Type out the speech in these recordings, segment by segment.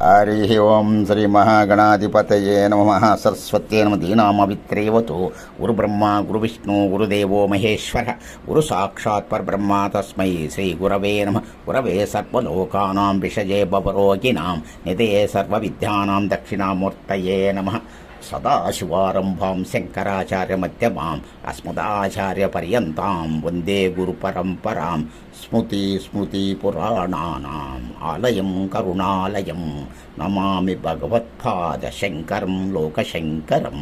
హరి ఓం శ్రీ మహాగణాధిపతయే నమ సరస్వత్యే నమ దీనామవిత్రేవతు గురు బ్రహ్మ గురు విష్ణు గురుదేవో మహేశ్వర గురు సాక్షాత్ పరబ్రహ్మ తస్మై శ్రీ గురవే నమ గురవే సర్వలోకానాం విషజే భవరోగిణాం నిదే సర్వవిద్యానాం దక్షిణామూర్తయే నమ సదాశివారంభాం శంకరాచార్య మధ్యమాం అస్మదాచార్య అస్మదాచార్యపర్యంతాం వందే గురు పరంపరాం స్మృతి స్మృతి పురాణానాం ఆలయం కరుణాలయం నమామి భగవత్పాద శంకరం లోకశంకరం.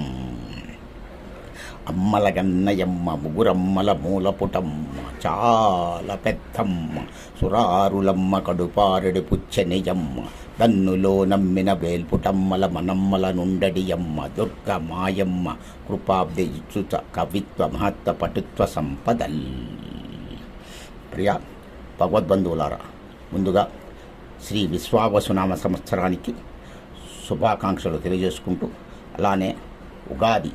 అమ్మల గన్నయమ్మ ముగురమ్మల మూలపుటమ్మ చాలా పెద్దమ్మ సురారులమ్మ కడుపారెడు పుచ్చనియమ్మ తన్నులో నమ్మిన వేల్పుటమ్మల మనమ్మల నుండడియమ్మ దుర్గ మాయమ్మ కృపాబ్ది ఇచ్చుత కవిత్వ మహత్వ పటుత్వ సంపదల్. ప్రియా భగవద్బంధువులారా ముందుగా శ్రీ విశ్వావసునామ సంవత్సరానికి శుభాకాంక్షలు తెలియజేసుకుంటూ అలానే ఉగాది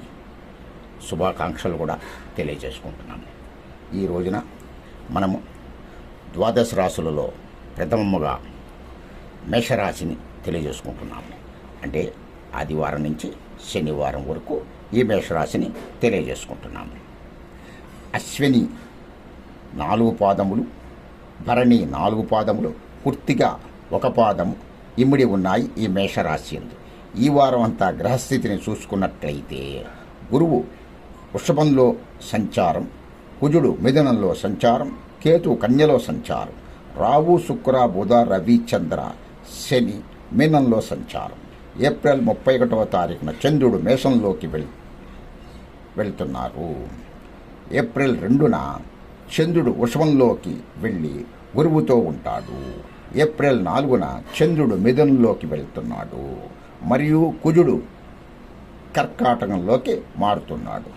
శుభాకాంక్షలు కూడా తెలియజేసుకుంటున్నాము. ఈ రోజున మనము ద్వాదశ రాశులలో ప్రథమముగా మేషరాశిని తెలియజేసుకుంటున్నాము. అంటే ఆదివారం నుంచి శనివారం వరకు ఈ మేషరాశిని తెలియజేసుకుంటున్నాము. అశ్విని నాలుగు పాదములు భరణి నాలుగు పాదములు. పూర్తిగా ఒక పాదము ఇమిడి ఉన్నాయి ఈ మేషరాశి ఎందు ఈ వారం అంతా గ్రహస్థితిని చూసుకున్నట్లయితే గురువు వృషభంలో సంచారం కుజుడు మిథునంలో సంచారం కేతు కన్యలో సంచారం రావు శుక్ర బుధ రవి చంద్ర శని మీనంలో సంచారం. ఏప్రిల్ ముప్పై ఒకటవ తారీఖున చంద్రుడు మేషంలోకి వెళ్ వెళ్తున్నారు. ఏప్రిల్ రెండున చంద్రుడు ఉషవంలోకి వెళ్ళి గురువుతో ఉంటాడు. ఏప్రిల్ నాలుగున చంద్రుడు మిథునంలోకి వెళ్తున్నాడు. మరియు కుజుడు కర్కాటకంలోకి మారుతున్నాడు.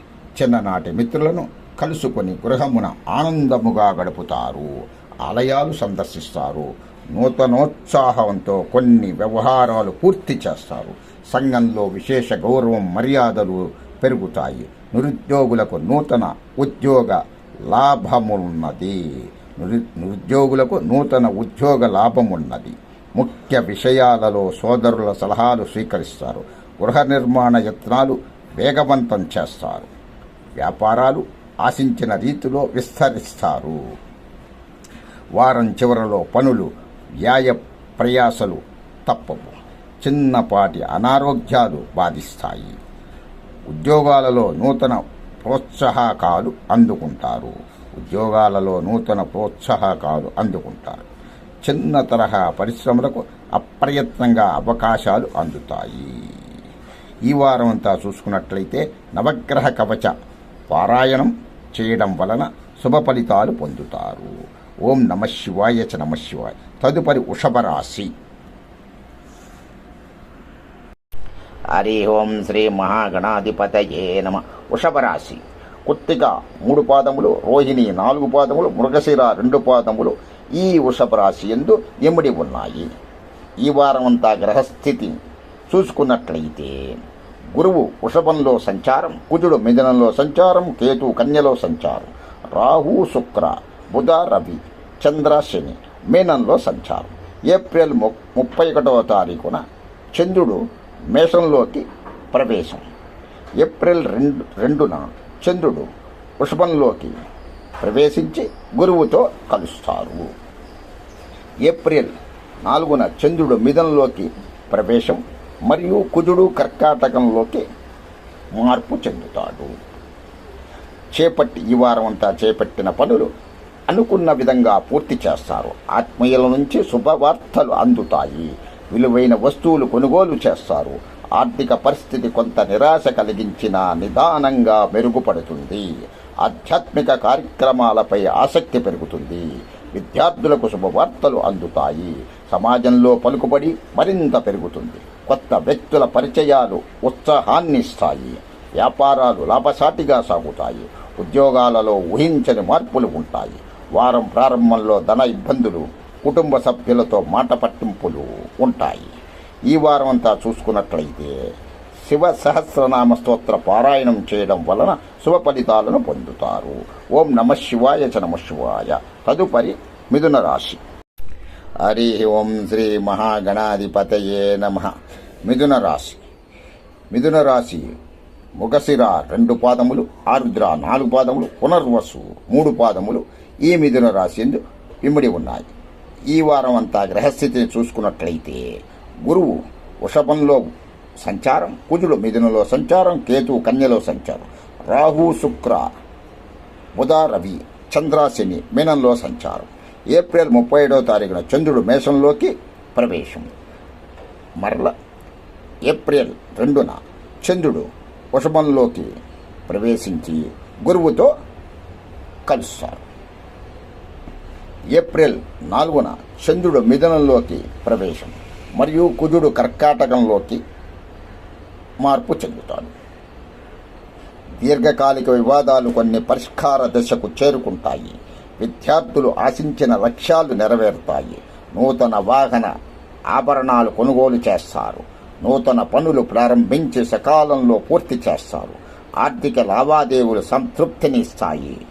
చిన్ననాటి మిత్రులను కలుసుకొని గృహమున ఆనందముగా గడుపుతారు. ఆలయాలు సందర్శిస్తారు. నూతనోత్సాహంతో కొన్ని వ్యవహారాలు పూర్తి చేస్తారు. సంఘంలో విశేష గౌరవం మర్యాదలు పెరుగుతాయి. నిరుద్యోగులకు నూతన ఉద్యోగ లాభమున్నది. నిరు- నిరుద్యోగులకు నూతన ఉద్యోగ లాభమున్నది. ముఖ్య విషయాలలో సోదరుల సలహాలు స్వీకరిస్తారు. గృహ నిర్మాణ యత్నాలు వేగవంతం చేస్తారు. వ్యాపారాలు ఆశించిన రీతిలో విస్తరిస్తారు. వారం చివరలో పనులు వ్యాయ ప్రయాసలు తప్పవు. చిన్నపాటి అనారోగ్యాలు బాధిస్తాయి. ఉద్యోగాలలో నూతన ప్రోత్సాహకాలు అందుకుంటారు. ఉద్యోగాలలో నూతన ప్రోత్సాహకాలు అందుకుంటారు. చిన్న తరహా పరిశ్రమలకు అప్రయత్నంగా అవకాశాలు అందుతాయి. ఈ వారం అంతా చూసుకున్నట్లయితే నవగ్రహ కవచ పారాయణం చేయడం వలన శుభ ఫలితాలు పొందుతారు. ఓం నమ శివాయ చ నమ శివాయ. తదుపరి ఉషభరాశి హరి ఓం శ్రీ మహాగణాధిపతయే నమ. వృషభ రాశి మూడు పాదములు రోహిణి నాలుగు పాదములు మృగశిర రెండు పాదములు ఈ వృషభ రాశి ఎందు ఎమిడి ఉన్నాయి. ఈ వారం అంతా గ్రహస్థితి చూసుకున్నట్లయితే గురువు వృషభంలో సంచారం కుజుడు మిథునంలో సంచారం కేతు కన్యలో సంచారం రాహు శుక్ర బుధ రవి చంద్ర శని మీనంలో సంచారం. ఏప్రిల్ ము ముప్పై ఒకటవ తారీఖున చంద్రుడు మేషంలోకి ప్రవేశం. ఏప్రిల్ రెండు రెండున చంద్రుడు వృషభంలోకి ప్రవేశించి గురువుతో కలుస్తారు. ఏప్రిల్ నాలుగున చంద్రుడు మిథంలోకి ప్రవేశం మరియు కుజుడు కర్కాటకంలోకి మార్పు చెందుతాడు. చేపట్టి ఈ వారం అంతా చేపట్టిన పనులు అనుకున్న విధంగా పూర్తి చేస్తారు. ఆత్మీయుల నుంచి శుభవార్తలు అందుతాయి. విలువైన వస్తువులు కొనుగోలు చేస్తారు. ఆర్థిక పరిస్థితి కొంత నిరాశ కలిగించిన నిదానంగా మెరుగుపడుతుంది. ఆధ్యాత్మిక కార్యక్రమాలపై ఆసక్తి పెరుగుతుంది. విద్యార్థులకు శుభవార్తలు అందుతాయి. సమాజంలో పలుకుబడి మరింత పెరుగుతుంది. కొత్త వ్యక్తుల పరిచయాలు ఉత్సాహాన్ని ఇస్తాయి వ్యాపారాలు లాభసాటిగా సాగుతాయి. ఉద్యోగాలలో ఊహించని మార్పులు ఉంటాయి. వారం ప్రారంభంలో ధన ఇబ్బందులు కుటుంబ సభ్యులతో మాట పట్టింపులు ఉంటాయి. ఈ వారం అంతా చూసుకున్నట్లయితే శివ సహస్రనామ స్తోత్ర పారాయణం చేయడం వలన శుభ ఫలితాలను పొందుతారు. ఓం నమ శివాయ చ నమ శివాయ. తదుపరి మిథున రాశి. హరి ఓం శ్రీ మహాగణాధిపతయే నమ. మిథున రాశి. మిథున రాశి ముగశిర రెండు పాదములు ఆరుద్ర నాలుగు పాదములు పునర్వసు మూడు పాదములు ఈ మిథున రాశి ఎందు ఇమిడి ఉన్నాయి. ఈ వారం అంతా గ్రహస్థితిని చూసుకున్నట్లయితే గురువు వృషభంలో సంచారం కుజుడు మిథునలో సంచారం కేతు కన్యలో సంచారం. రాహు శుక్ర బుధ రవి చంద్రాశని మీనంలో సంచారం. ఏప్రిల్ ముప్పై ఏడవ తారీఖున చంద్రుడు మేషంలోకి ప్రవేశం. మరల ఏప్రిల్ రెండున చంద్రుడు వృషభంలోకి ప్రవేశించి గురువుతో కలుస్తారు. ఏప్రిల్ నాలుగున చంద్రుడు మిథునంలోకి ప్రవేశం. మరియు కుజుడు కర్కాటకంలోకి మార్పు చెందుతాడు. దీర్ఘకాలిక వివాదాలు కొన్ని పరిష్కార దశకు చేరుకుంటాయి. విద్యార్థులు ఆశించిన లక్ష్యాలు నెరవేరుతాయి. నూతన వాహన ఆభరణాలు కొనుగోలు చేస్తారు. నూతన పనులు ప్రారంభించి సకాలంలో పూర్తి చేస్తారు. ఆర్థిక లావాదేవీలు సంతృప్తిని ఇస్తాయి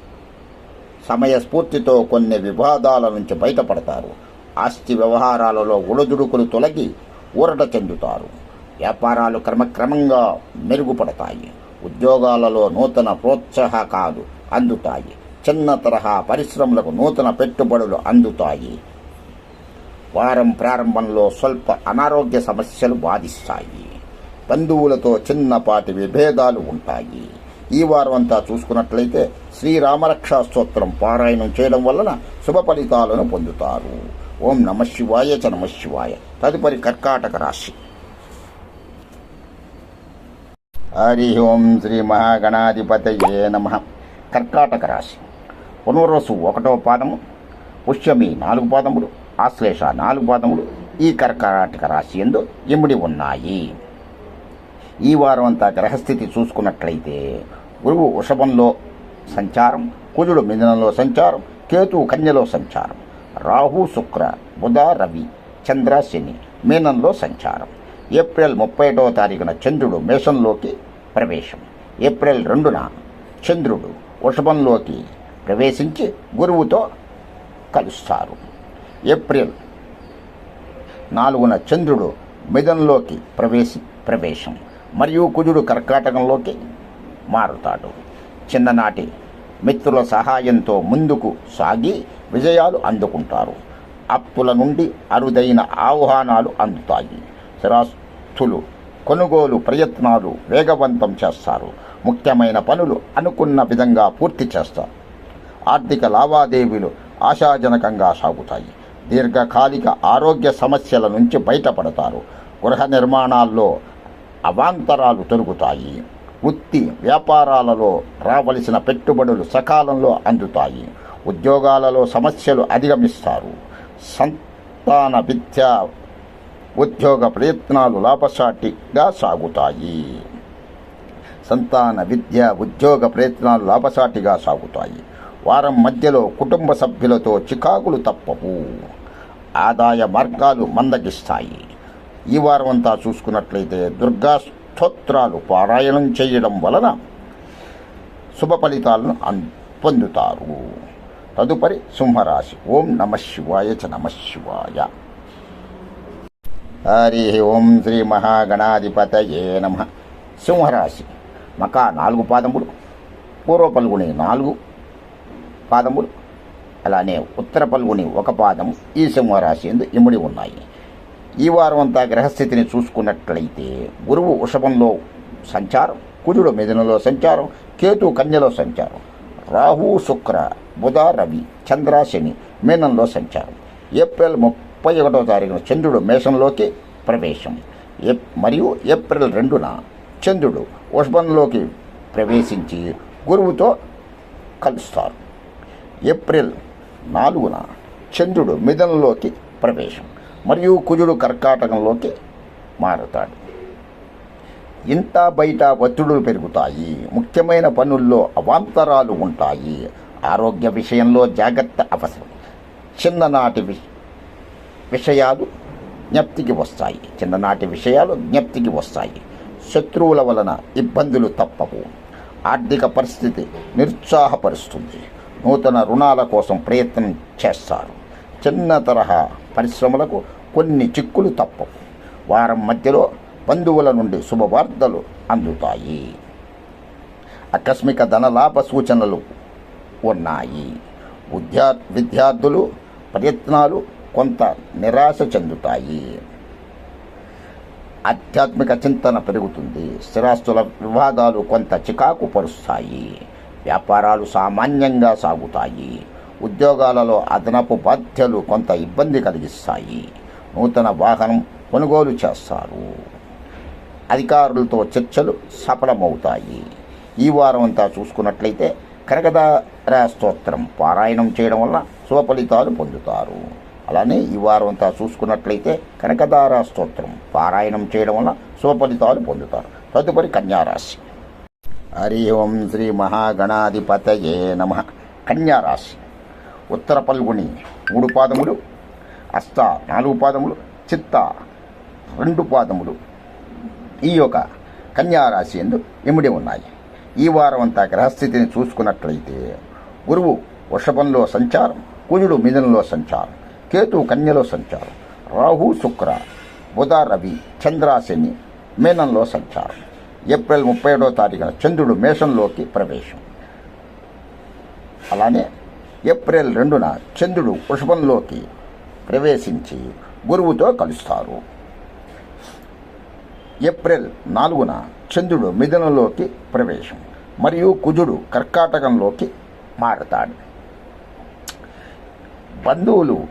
సమయస్ఫూర్తితో కొన్ని వివాదాల నుంచి బయటపడతారు. ఆస్తి వ్యవహారాలలో ఉడదుడుకులు తొలగి ఊరట చెందుతారు. వ్యాపారాలు క్రమక్రమంగా మెరుగుపడతాయి. ఉద్యోగాలలో నూతన ప్రోత్సాహకాలు అందుతాయి. చిన్న తరహా పరిశ్రమలకు నూతన పెట్టుబడులు అందుతాయి. వారం ప్రారంభంలో స్వల్ప అనారోగ్య సమస్యలు బాధిస్తాయి. బంధువులతో చిన్నపాటి విభేదాలు ఉంటాయి. ఈ వారం అంతా చూసుకున్నట్లయితే శ్రీరామరక్షా స్తోత్రం పారాయణం చేయడం వలన శుభ ఫలితాలను పొందుతారు. ఓం నమ శివాయ చ నమ శివాయ. తదుపరి కర్కాటక రాశి. హరి ఓం శ్రీ మహాగణాధిపతయే నమ. కర్కాటక రాశి. పునర్వసు ఒకటో పాదము పుష్యమి నాలుగు పాదములు ఆశ్లేష నాలుగు పాదములు ఈ కర్కాటక రాశి ఎందు ఇమిడి ఉన్నాయి. ఈ వారం అంతా గ్రహస్థితి చూసుకున్నట్లయితే గురువు వృషభంలో సంచారం కుజుడు మిథునంలో సంచారం కేతు కన్యలో సంచారం. రాహు శుక్ర బుధ రవి చంద్ర శని మీనంలో సంచారం. ఏప్రిల్ ముప్పై ఐదవ తారీఖున చంద్రుడు మేషంలోకి ప్రవేశం. ఏప్రిల్ రెండున చంద్రుడు వృషభంలోకి ప్రవేశించి గురువుతో కలుస్తారు. ఏప్రిల్ నాలుగున చంద్రుడు మిథునంలోకి ప్రవేశి ప్రవేశం. మరియు కుజుడు కర్కాటకంలోకి మారుతాడు. చిన్ననాటి మిత్రుల సహాయంతో ముందుకు సాగి విజయాలు అందుకుంటారు. అప్పుల నుండి అరుదైన ఆహ్వానాలు అందుతాయి. స్థిరాస్తులు కొనుగోలు ప్రయత్నాలు వేగవంతం చేస్తారు. ముఖ్యమైన పనులు అనుకున్న విధంగా పూర్తి చేస్తారు. ఆర్థిక లావాదేవీలు ఆశాజనకంగా సాగుతాయి. దీర్ఘకాలిక ఆరోగ్య సమస్యల నుంచి బయటపడతారు. గృహ నిర్మాణాల్లో అవాంతరాలు తొలుగుతాయి. వృత్తి వ్యాపారాలలో రావలసిన పెట్టుబడులు సకాలంలో అందుతాయి. ఉద్యోగాలలో సమస్యలు అధిగమిస్తారు. సంతాన విద్య ఉద్యోగ ప్రయత్నాలు లాభసాటిగా సాగుతాయి. సంతాన విద్య ఉద్యోగ ప్రయత్నాలు లాభసాటిగా సాగుతాయి. వారం మధ్యలో కుటుంబ సభ్యులతో చికాకులు తప్పవు. ఆదాయ మార్గాలు మందగిస్తాయి. ఈ వారం అంతా చూసుకున్నట్లయితే దుర్గా స్తోత్రాలు పారాయణం చేయడం వలన శుభ ఫలితాలను పొందుతారు. తదుపరి సింహరాశి. ఓం నమ శివాయ చ నమ శివాయ. హరి ఓం శ్రీ మహాగణాధిపతయే నమ. సింహరాశి. మకా నాలుగు పాదములు పూర్వ పల్గుని నాలుగు పాదములు అలానే ఉత్తర పల్గుని ఒక పాదము ఈ సింహరాశి ఎందు ఇముడి ఉన్నాయి. ఈ వారం అంతా గ్రహస్థితిని చూసుకున్నట్లయితే గురువు వృషభంలో సంచారం కుజుడు మిథునలో సంచారం కేతు కన్యలో సంచారం. రాహు శుక్ర బుధ రవి చంద్ర శని మీనంలో సంచారం. ఏప్రిల్ ముప్పై ఒకటో తారీఖున చంద్రుడు మేషంలోకి ప్రవేశం. ఏ మరియు ఏప్రిల్ రెండున చంద్రుడు వృషభంలోకి ప్రవేశించి గురువుతో కలుస్తారు. ఏప్రిల్ నాలుగున చంద్రుడు మిథనంలోకి ప్రవేశం. మరియు కుజుడు కర్కాటకంలోకి మారుతాడు. ఇంట బయట ఒత్తిడులు పెరుగుతాయి. ముఖ్యమైన పనుల్లో అవాంతరాలు ఉంటాయి. ఆరోగ్య విషయంలో జాగ్రత్త అవసరం. చిన్ననాటి వి- విషయాలు జ్ఞప్తికి వస్తాయి. చిన్ననాటి విషయాలు జ్ఞప్తికి వస్తాయి. శత్రువుల వలన ఇబ్బందులు తప్పవు. ఆర్థిక పరిస్థితి నిరుత్సాహపరుస్తుంది. నూతన రుణాల కోసం ప్రయత్నం చేస్తారు. చిన్న తరహా పరిశ్రమలకు కొన్ని చిక్కులు తప్పవు. వారం మధ్యలో బంధువుల నుండి శుభవార్తలు అందుతాయి. ఆకస్మిక ధనలాభ సూచనలు ఉన్నాయి. విద్యా విద్యార్థులు ప్రయత్నాలు కొంత నిరాశ చెందుతాయి. ఆధ్యాత్మిక చింతన పెరుగుతుంది. స్థిరాస్తుల వివాదాలు కొంత చికాకు పరుస్తాయి. వ్యాపారాలు సామాన్యంగా సాగుతాయి. ఉద్యోగాలలో అదనపు బాధ్యతలు కొంత ఇబ్బంది కలిగిస్తాయి. నూతన వాహనం కొనుగోలు చేస్తారు. అధికారులతో చర్చలు సఫలమవుతాయి. ఈ వారం అంతా చూసుకున్నట్లయితే కనకదార స్తోత్రం పారాయణం చేయడం వల్ల శుభ ఫలితాలు పొందుతారు. అలానే ఈ వారం అంతా చూసుకున్నట్లయితే కనకదార స్తోత్రం పారాయణం చేయడం వల్ల శుభ ఫలితాలు పొందుతారు. తదుపరి కన్యారాశి. హరి ఓం శ్రీ మహాగణాధిపతయే నమ. కన్యారాశి. ఉత్తర పల్గుని మూడు పాదములు అస్త నాలుగు పాదములు చిత్త రెండు పాదములు ఈ యొక్క కన్యారాశి ఎందు ఇమిడి ఉన్నాయి. ఈ వారం అంతా గ్రహస్థితిని చూసుకున్నట్లయితే గురువు వృషభంలో సంచారం కుజుడు మిథునంలో సంచారం కేతు కన్యలో సంచారం రాహు శుక్ర బుధ రవి చంద్రాశని మేనంలో సంచారం. ఏప్రిల్ ముప్పై ఏడవ తారీఖున చంద్రుడు మేషంలోకి ప్రవేశం. అలానే ఏప్రిల్ రెండున చంద్రుడు వృషభంలోకి ప్రవేశించి గురువుతో కలుస్తారు. ఏప్రిల్ నాలుగున చంద్రుడు మిథునంలోకి ప్రవేశం మరియు కుజుడు కర్కాటకంలోకి మారతాడు. బంధువులు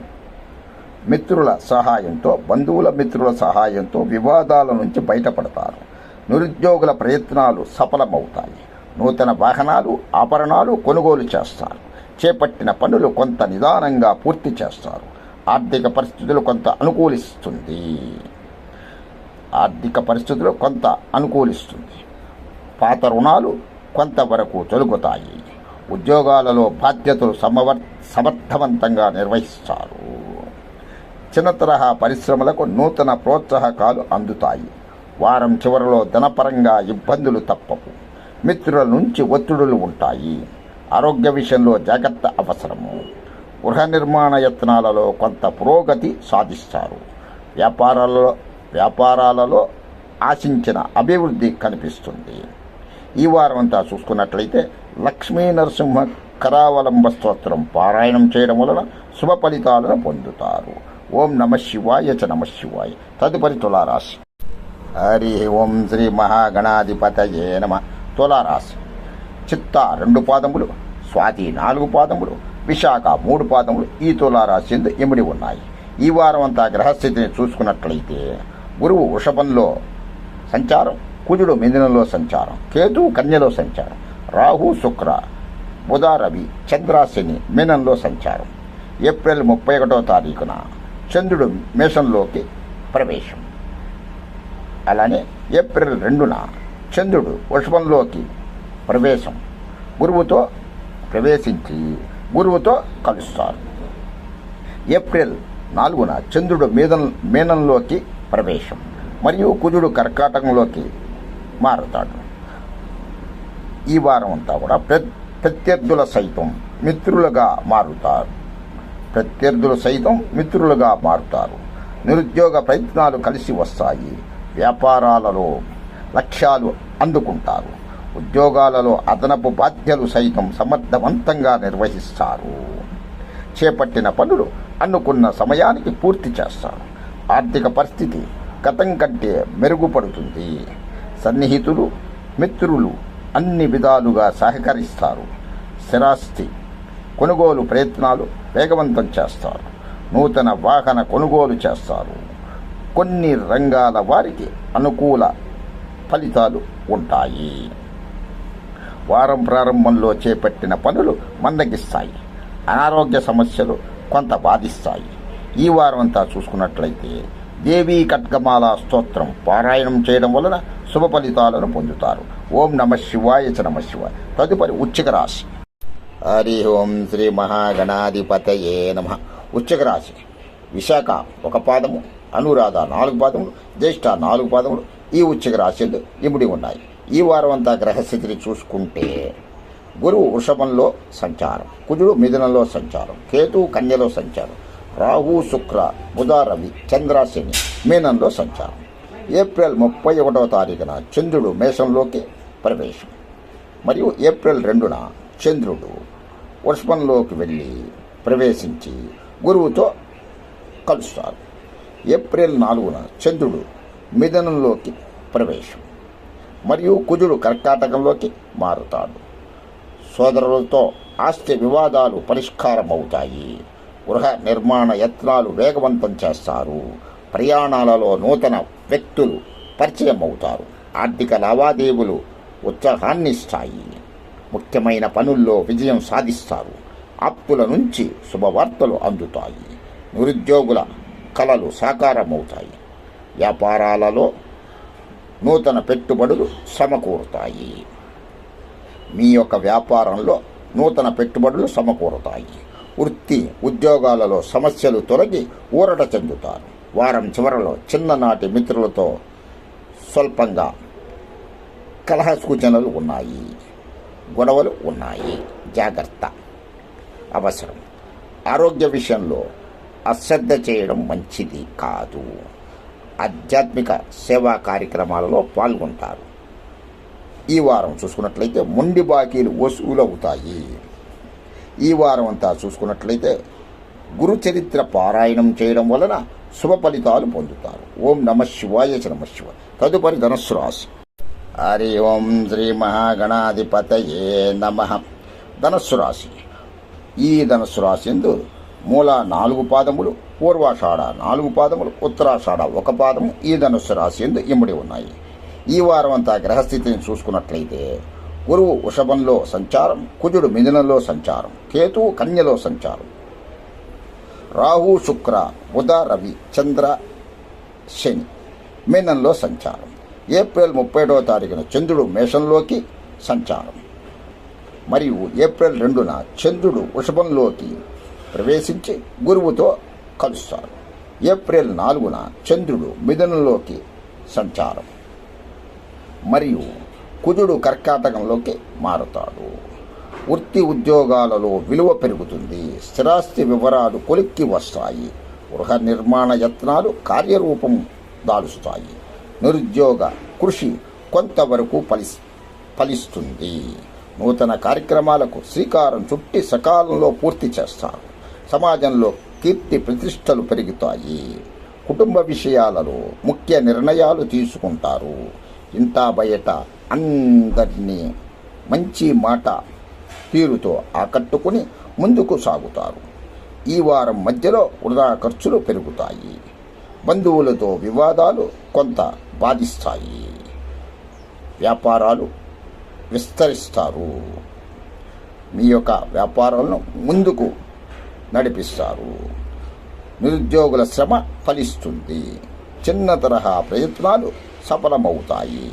మిత్రుల సహాయంతో బంధువుల మిత్రుల సహాయంతో వివాదాల నుంచి బయటపడతారు. నిరుద్యోగుల ప్రయత్నాలు సఫలమవుతాయి. నూతన వాహనాలు ఆభరణాలు కొనుగోలు చేస్తారు. చేపట్టిన పనులు కొంత నిదానంగా పూర్తి చేస్తారు. ఆర్థిక పరిస్థితులు కొంత అనుకూలిస్తుంది. ఆర్థిక పరిస్థితులు కొంత అనుకూలిస్తుంది. పాత రుణాలు కొంతవరకు తొలగుతాయి. ఉద్యోగాలలో బాధ్యతలు సమవర్ సమర్థవంతంగా నిర్వహిస్తారు. చిన్న తరహా పరిశ్రమలకు నూతన ప్రోత్సాహకాలు అందుతాయి. వారం చివరిలో ధనపరంగా ఇబ్బందులు తప్పవు. మిత్రుల నుంచి ఒత్తిడులు ఉంటాయి. ఆరోగ్య విషయంలో జాగ్రత్త అవసరము. గృహ నిర్మాణ యత్నాలలో కొంత పురోగతి సాధిస్తారు. వ్యాపారాలలో వ్యాపారాలలో ఆశించిన అభివృద్ధి కనిపిస్తుంది. ఈ వారం అంతా చూసుకున్నట్లయితే లక్ష్మీ నరసింహ కరావలంబ స్తోత్రం పారాయణం చేయడం వలన శుభ ఫలితాలను పొందుతారు. ఓం నమ శివాయ చ నమ శివాయ. తదుపరి తులారాశి. హరి ఓం శ్రీ మహాగణాధిపతయే నమ. తులారాశి. చిత్త రెండు పాదములు స్వాతి నాలుగు పాదములు విశాఖ మూడు పాదములు ఈ తులారాశి ఎందు ఇమిడి ఉన్నాయి. ఈ వారం అంతా గ్రహస్థితిని చూసుకున్నట్లయితే గురువు వృషభంలో సంచారం కుజుడు మిథునంలో సంచారం కేతు కన్యలో సంచారం రాహు శుక్ర బుధ రవి చంద్రాశని మీనంలో సంచారం. ఏప్రిల్ ముప్పై ఒకటో తారీఖున చంద్రుడు మేషంలోకి ప్రవేశం. అలానే ఏప్రిల్ రెండున చంద్రుడు వృషభంలోకి ప్రవేశం. గురువుతో ప్రవేశించి గురువుతో కలుస్తారు. ఏప్రిల్ నాలుగున చంద్రుడు మీద మీనంలోకి ప్రవేశం. మరియు కుజుడు కర్కాటకంలోకి మారుతాడు. ఈ వారం అంతా కూడా ప్ర- ప్రత్యర్థుల సైతం మిత్రులుగా మారుతారు. ప్రత్యర్థులు సైతం మిత్రులుగా మారుతారు. నిరుద్యోగ ప్రయత్నాలు కలిసి వస్తాయి. వ్యాపారాలలో లక్ష్యాలు అందుకుంటారు. ఉద్యోగాలలో అదనపు బాధ్యతలు సైతం సమర్థవంతంగా నిర్వహిస్తారు. చేపట్టిన పనులు అనుకున్న సమయానికి పూర్తి చేస్తారు. ఆర్థిక పరిస్థితి గతం కంటే మెరుగుపడుతుంది. సన్నిహితులు మిత్రులు అన్ని విధాలుగా సహకరిస్తారు. స్థిరాస్తి కొనుగోలు ప్రయత్నాలు వేగవంతం చేస్తారు. నూతన వాహన కొనుగోలు చేస్తారు. కొన్ని రంగాల వారికి అనుకూల ఫలితాలు ఉంటాయి. వారం ప్రారంభంలో చేపట్టిన పనులు మందగిస్తాయి. అనారోగ్య సమస్యలు కొంత బాధిస్తాయి. ఈ వారం అంతా చూసుకున్నట్లయితే దేవీ ఖడ్గమాల స్తోత్రం పారాయణం చేయడం వలన శుభ ఫలితాలను పొందుతారు. ఓం నమ శివాయ చ నమ శివాయ. తదుపరి ఉచ్చిక రాశి. హరి ఓం శ్రీ మహాగణాధిపతయే నమ. ఉచ్చిక రాశి. విశాఖ ఒక పాదము అనురాధ నాలుగు పాదములు జ్యేష్ఠ నాలుగు పాదములు ఈ ఉచ్చిక రాశులు ఇముడి ఉన్నాయి. ఈ వారం అంతా గ్రహస్థితిని చూసుకుంటే గురువు వృషభంలో సంచారం కుజుడు మిథునంలో సంచారం కేతు కన్యలో సంచారం రాహు శుక్ర బుధ రవి చంద్ర శని మీనంలో సంచారం. ఏప్రిల్ ముప్పై ఒకటవ తారీఖున చంద్రుడు మేషంలోకి ప్రవేశం. మరియు ఏప్రిల్ రెండున చంద్రుడు వృషభంలోకి వెళ్ళి ప్రవేశించి గురువుతో కలుస్తారు. ఏప్రిల్ నాలుగున చంద్రుడు మిథునంలోకి ప్రవేశం. మరియు కుజుడు కర్కాటకంలోకి మారుతాడు. సోదరులతో ఆస్తి వివాదాలు పరిష్కారమవుతాయి. గృహ నిర్మాణ యత్నాలు వేగవంతం చేస్తారు. ప్రయాణాలలో నూతన వ్యక్తులు పరిచయం అవుతారు ఆర్థిక లావాదేవీలు ఉత్సాహాన్ని ఇస్తాయి ముఖ్యమైన పనుల్లో విజయం సాధిస్తారు. ఆప్తుల నుంచి శుభవార్తలు అందుతాయి. నిరుద్యోగుల కళలు సాకారమవుతాయి. వ్యాపారాలలో నూతన పెట్టుబడులు సమకూరుతాయి. మీ యొక్క వ్యాపారంలో నూతన పెట్టుబడులు సమకూరుతాయి. వృత్తి ఉద్యోగాలలో సమస్యలు తొలగి ఊరట చెందుతారు. వారం చివరలో చిన్ననాటి మిత్రులతో స్వల్పంగా కలహ సూచనలు ఉన్నాయి. గొడవలు ఉన్నాయి. జాగ్రత్త. అవసరం. ఆరోగ్య విషయంలో అశ్రద్ధ చేయడం మంచిది కాదు. ఆధ్యాత్మిక సేవా కార్యక్రమాలలో పాల్గొంటారు. ఈ వారం చూసుకున్నట్లయితే మొండి బాకీలు వసూలవుతాయి. ఈ వారం అంతా చూసుకున్నట్లయితే గురు చరిత్ర పారాయణం చేయడం వలన శుభ ఫలితాలు పొందుతారు. ఓం నమ శివాయ నమ శివ. తదుపరి ధనస్సు రాశి. హరి ఓం శ్రీ మహాగణాధిపతయే నమ. ధనస్సు రాశి. ఈ ధనస్సు రాశి ఎందు మూల నాలుగు పాదములు పూర్వాషాఢ నాలుగు పాదములు ఉత్తరాషాఢ ఒక పాదము ఈ ధనుస్సు రాశి ఎందు ఇమ్మడి ఉన్నాయి. ఈ వారం అంతా గ్రహస్థితిని చూసుకున్నట్లయితే గురువు వృషభంలో సంచారం కుజుడు మిథునంలో సంచారం కేతువు కన్యలో సంచారం. రాహు శుక్ర బుధ రవి చంద్ర శని మీనంలో సంచారం. ఏప్రిల్ ముప్పైడవ తారీఖున చంద్రుడు మేషంలోకి సంచారం. మరియు ఏప్రిల్ రెండున చంద్రుడు వృషభంలోకి ప్రవేశించి గురువుతో కలుస్తారు. ఏప్రిల్ నాలుగున చంద్రుడు మిథునంలోకి సంచారం. మరియు కుజుడు కర్కాటకంలోకి మారుతాడు. వృత్తి ఉద్యోగాలలో విలువ పెరుగుతుంది. స్థిరాస్తి వివరాలు కొలిక్కి వస్తాయి. గృహ నిర్మాణ యత్నాలు కార్యరూపం దాలుస్తాయి. నిరుద్యోగ కృషి కొంతవరకు ఫలి ఫలిస్తుంది. నూతన కార్యక్రమాలకు శ్రీకారం చుట్టి సకాలంలో పూర్తి చేస్తారు. సమాజంలో కీర్తి ప్రతిష్టలు పెరుగుతాయి. కుటుంబ విషయాలలో ముఖ్య నిర్ణయాలు తీసుకుంటారు. ఇంత బయట అందరినీ మంచి మాట తీరుతో ఆకట్టుకుని ముందుకు సాగుతారు. ఈ వారం మధ్యలో వృధా ఖర్చులు పెరుగుతాయి. బంధువులతో వివాదాలు కొంత బాధిస్తాయి. వ్యాపారాలు విస్తరిస్తారు. మీ యొక్క వ్యాపారాలను ముందుకు నడిపిస్తారు. నిరుద్యోగుల శ్రమ ఫలిస్తుంది. చిన్న తరహా ప్రయత్నాలు సఫలమవుతాయి.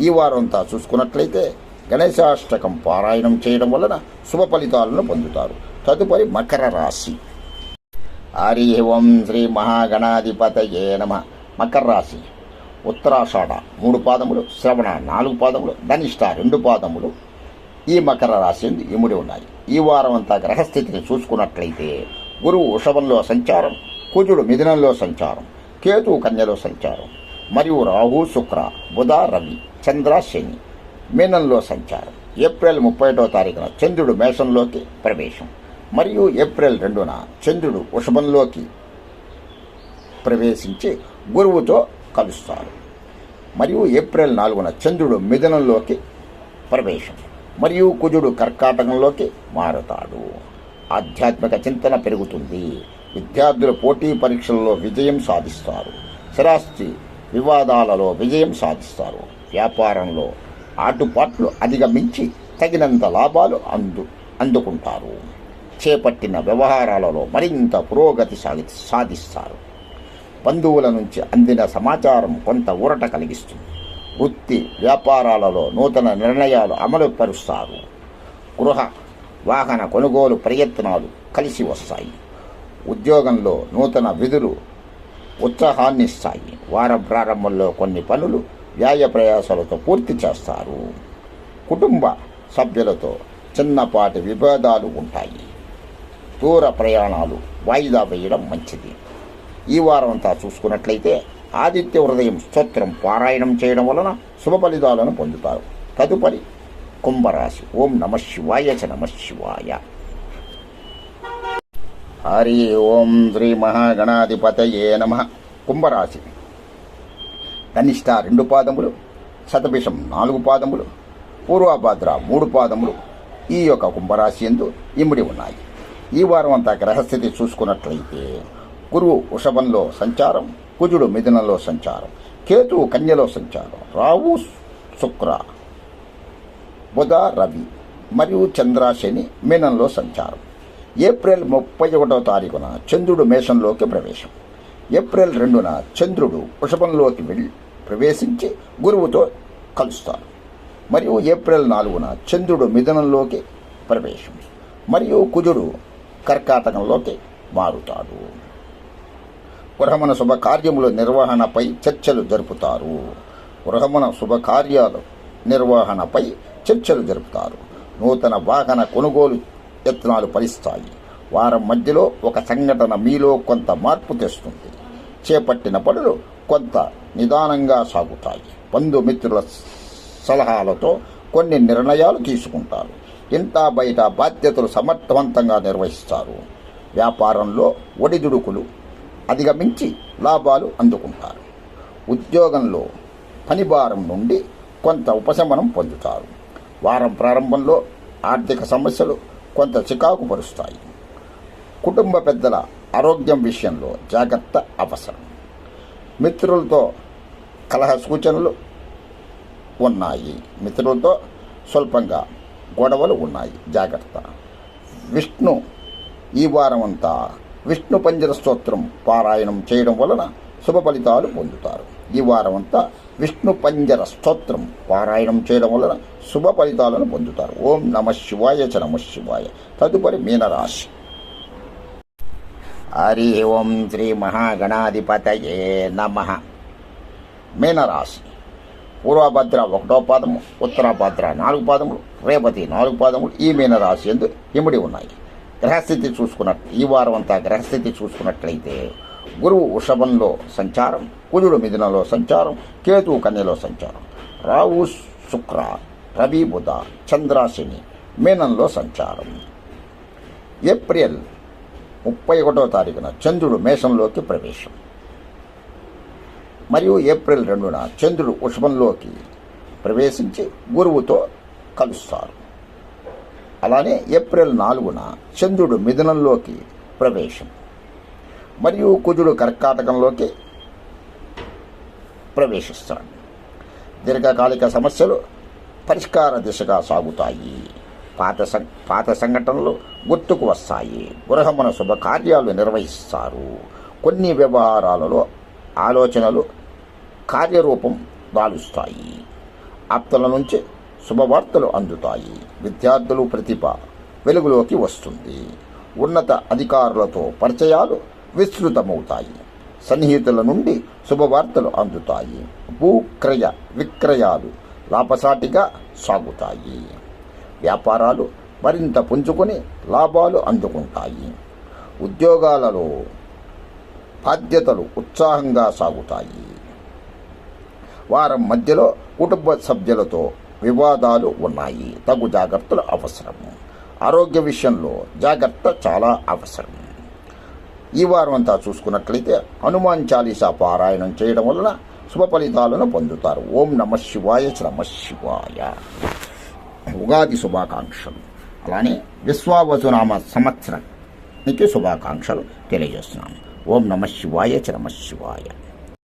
ఈ వారంతా చూసుకున్నట్లయితే గణేశాష్టకం పారాయణం చేయడం వలన శుభ ఫలితాలను పొందుతారు. తదుపరి మకర రాశి. హరి ఓం శ్రీ మహాగణాధిపతయే నమ. మకర రాశి. ఉత్తరాషాఢ మూడు పాదములు శ్రవణ నాలుగు పాదములు ధనిష్ట రెండు పాదములు. ఈ మకర రాశి ఇముడి ఉన్నాయి. ఈ వారం అంతా గ్రహస్థితిని చూసుకున్నట్లయితే గురువు వృషభంలో సంచారం కుజుడు మిథునంలో సంచారం కేతు కన్యలో సంచారం మరియు రాహు శుక్ర బుధ రవి చంద్ర శని మీనంలో సంచారం. ఏప్రిల్ ముప్పై ఒకటో తారీఖున చంద్రుడు మేషంలోకి ప్రవేశం. మరియు ఏప్రిల్ రెండున చంద్రుడు వృషభంలోకి ప్రవేశించి గురువుతో కలుస్తారు. మరియు ఏప్రిల్ నాలుగున చంద్రుడు మిథునంలోకి ప్రవేశం. మరియు కుజుడు కర్కాటకంలోకి మారుతాడు. ఆధ్యాత్మిక చింతన పెరుగుతుంది. విద్యార్థులు పోటీ పరీక్షల్లో విజయం సాధిస్తారు. స్థిరాస్తి వివాదాలలో విజయం సాధిస్తారు. వ్యాపారంలో ఆటుపాట్లు అధిగమించి తగినంత లాభాలు అందు అందుకుంటారు. చేపట్టిన వ్యవహారాలలో మరింత పురోగతి సాగి సాధిస్తారు. బంధువుల నుంచి అందిన సమాచారం కొంత ఊరట కలిగిస్తుంది. వృత్తి వ్యాపారాలలో నూతన నిర్ణయాలు అమలు పరుస్తారు గృహ వాహన కొనుగోలు ప్రయత్నాలు కలిసి వస్తాయి. ఉద్యోగంలో నూతన విధులు ఉత్సాహాన్ని ఇస్తాయి. వారం ప్రారంభంలో కొన్ని పనులు వ్యాయ ప్రయాసాలతో పూర్తి చేస్తారు. కుటుంబ సభ్యులతో చిన్నపాటి విభేదాలు ఉంటాయి. దూర ప్రయాణాలు వాయిదా వేయడం మంచిది. ఈ వారం అంతా చూసుకున్నట్లయితే ఆదిత్య హృదయం స్తోత్రం పారాయణం చేయడం వలన శుభ ఫలితాలను పొందుతారు. తదుపరి కుంభరాశి. ఓం నమ శివాయ చ నమ శివాయ. హరి ఓం శ్రీ మహాగణాధిపతయే నమ. కుంభరాశి. కనిష్ట రెండు పాదములు శతభిషం నాలుగు పాదములు పూర్వభద్ర మూడు పాదములు ఈ యొక్క కుంభరాశి ఎందు ఇమిడి ఉన్నాయి. ఈ వారం అంతా గ్రహస్థితి చూసుకున్నట్లయితే గురువు వృషభంలో సంచారం కుజుడు మిథునంలో సంచారం కేతువు కన్యలో సంచారం రావు శుక్ర బుధ రవి మరియు చంద్ర శని మీనంలో సంచారం. ఏప్రిల్ ముప్పై ఒకటవ తారీఖున చంద్రుడు మేషంలోకి ప్రవేశం. ఏప్రిల్ రెండున చంద్రుడు వృషభంలోకి వెళ్ళి ప్రవేశించి గురువుతో కలుస్తారు మరియు ఏప్రిల్ నాలుగున చంద్రుడు మిథునంలోకి ప్రవేశం. మరియు కుజుడు కర్కాటకంలోకి మారుతాడు. గృహమున శుభకార్యముల నిర్వహణపై చర్చలు జరుపుతారు. గృహమున శుభకార్యాలు నిర్వహణపై చర్చలు జరుపుతారు. నూతన వాహన కొనుగోలు యత్నాలు ఫలిస్తాయి. వారం మధ్యలో ఒక సంఘటన మీలో కొంత మార్పు తెస్తుంది. చేపట్టిన పనులు కొంత నిదానంగా సాగుతాయి. బంధుమిత్రుల సలహాలతో కొన్ని నిర్ణయాలు తీసుకుంటారు. ఇంత బయట బాధ్యతలు సమర్థవంతంగా నిర్వహిస్తారు. వ్యాపారంలో ఒడిదుడుకులు అధిగమించి లాభాలు అందుకుంటారు. ఉద్యోగంలో పనిభారం నుండి కొంత ఉపశమనం పొందుతారు. వారం ప్రారంభంలో ఆర్థిక సమస్యలు కొంత చికాకు పరుస్తాయి కుటుంబ పెద్దల ఆరోగ్యం విషయంలో జాగ్రత్త అవసరం. మిత్రులతో కలహ సూచనలు ఉన్నాయి. మిత్రులతో స్వల్పంగా గొడవలు ఉన్నాయి. జాగ్రత్త. విష్ణు ఈ వారం అంతా విష్ణు పంజర స్తోత్రం పారాయణం చేయడం వలన శుభ ఫలితాలు పొందుతారు. ఈ వారం అంతా విష్ణు పంజర స్తోత్రం పారాయణం చేయడం వలన శుభ ఫలితాలను పొందుతారు. ఓం నమ శివాయ చ నమ శివాయ. తదుపరి మీనరాశి. హరి ఓం శ్రీ మహాగణాధిపతయే నమ. మీనరాశి. పూర్వభద్ర ఒకటో పాదము ఉత్తరాభద్ర నాలుగు పాదములు రేపతి నాలుగు పాదములు ఈ మీనరాశి ఎందు ఇమిడి ఉన్నాయి. గ్రహస్థితి చూసుకున్నట్టు ఈ వారం అంతా గ్రహస్థితి చూసుకున్నట్లయితే గురువు వృషభంలో సంచారం కుజుడు మిథునలో సంచారం కేతువు కన్యలో సంచారం. రావు శుక్ర రవి బుధ చంద్రాశిని మీనంలో సంచారం. ఏప్రిల్ ముప్పై ఒకటో తారీఖున చంద్రుడు మేషంలోకి ప్రవేశం. మరియు ఏప్రిల్ రెండున చంద్రుడు వృషభంలోకి ప్రవేశించి గురువుతో కలుస్తారు. అలానే ఏప్రిల్ నాలుగున చంద్రుడు మిథునంలోకి ప్రవేశం. మరియు కుజుడు కర్కాటకంలోకి ప్రవేశిస్తాడు. దీర్ఘకాలిక సమస్యలు పరిష్కార దిశగా సాగుతాయి. పాత సం పాత సంఘటనలు గుర్తుకు వస్తాయి. గృహమున శుభకార్యాలు నిర్వహిస్తారు. కొన్ని వ్యవహారాలలో ఆలోచనలు కార్యరూపం దాలుస్తాయి ఆప్తల నుంచి శుభవార్తలు అందుతాయి. విద్యార్థులు ప్రతిభ వెలుగులోకి వస్తుంది. ఉన్నత అధికారులతో పరిచయాలు విస్తృతమవుతాయి. సన్నిహితుల నుండి శుభవార్తలు అందుతాయి. భూక్రయ విక్రయాలు లాభసాటిగా సాగుతాయి. వ్యాపారాలు మరింత పుంజుకొని లాభాలు అందుకుంటాయి. ఉద్యోగాలలో బాధ్యతలు ఉత్సాహంగా సాగుతాయి. వారం మధ్యలో కుటుంబ సభ్యులతో వివాదాలు ఉన్నాయి. తగు జాగ్రత్తలు అవసరం. ఆరోగ్య విషయంలో జాగ్రత్త చాలా అవసరం. ఈ వారం అంతా చూసుకున్నట్లయితే హనుమాన్ చాలీసా పారాయణం చేయడం వలన శుభ ఫలితాలను పొందుతారు. ఓం నమ శివాయ నమ శివాయ. ఉగాది శుభాకాంక్షలు. అలానే విశ్వావసునామ సంవత్సరానికి శుభాకాంక్షలు తెలియజేస్తున్నాను. ఓం నమ శివాయ నమ శివాయ.